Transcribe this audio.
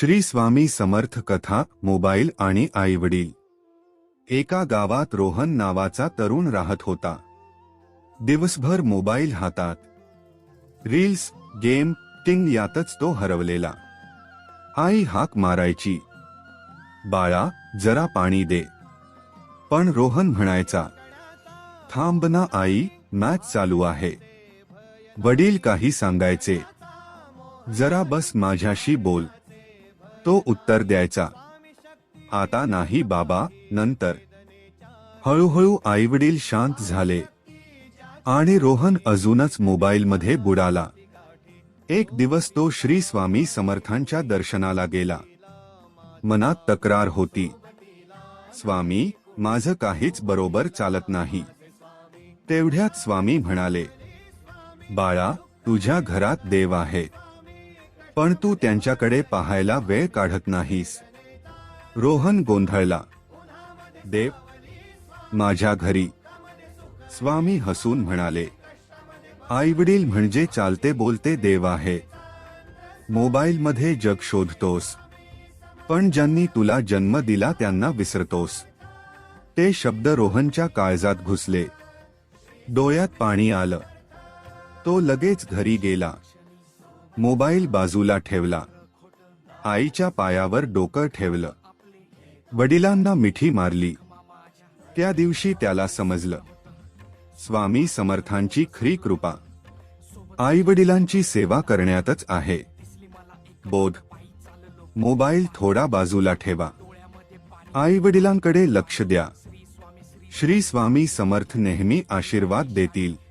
श्री स्वामी समर्थ कथा मोबाईल आणि आईवडील. एका गावात रोहन नावाचा तरुण राहत होता. दिवसभर मोबाईल हातात. रील्स गेम टिंग यातच तो हरवलेला. आई हाक मारायची. बाळा जरा पाणी दे. पण रोहन म्हणायचा थांब ना आई मॅच चालू आहे. वडील काही सांगायचे. जरा बस माझ्याशी बोल. तो उत्तर द्यायचा. आता नाही बाबा नंतर. हळूहळू आईवडील शांत झाले. आणि रोहन अजूनच मोबाईलमध्ये बुडाला. एक दिवस तो श्री स्वामी समर्थांच्या दर्शनाला गेला. मनात तक्रार होती. स्वामी माझं काहीच बरोबर चालत नाही. तेवढ्यात स्वामी म्हणाले बाळा तुझ्या घरात देव आहे. पण तू त्यांच्याकडे पाहायला वेळ काढत नाहीस. रोहन गोंधळला. देव माझ्या घरी. स्वामी हसून म्हणाले आईवडील म्हणजे चालते बोलते देव आहे. मोबाईलमध्ये जग शोधतोस. पण ज्यांनी तुला जन्म दिला त्यांना विसरतोस. ते शब्द रोहनच्या काळजात घुसले. डोळ्यात पाणी आलं. तो लगेच घरी गेला. मोबाईल बाजूला ठेवला. आईच्या पायावर डोकं ठेवलं. वडिलांना मिठी मारली. त्या दिवशी त्याला समजलं. स्वामी समर्थांची खरी कृपा. आई वडिलांची सेवा करण्यातच आहे. बोध. मोबाईल थोडा बाजूला ठेवा. आई वडिलांकडे लक्ष द्या. श्री स्वामी समर्थ नेहमी आशीर्वाद देतील.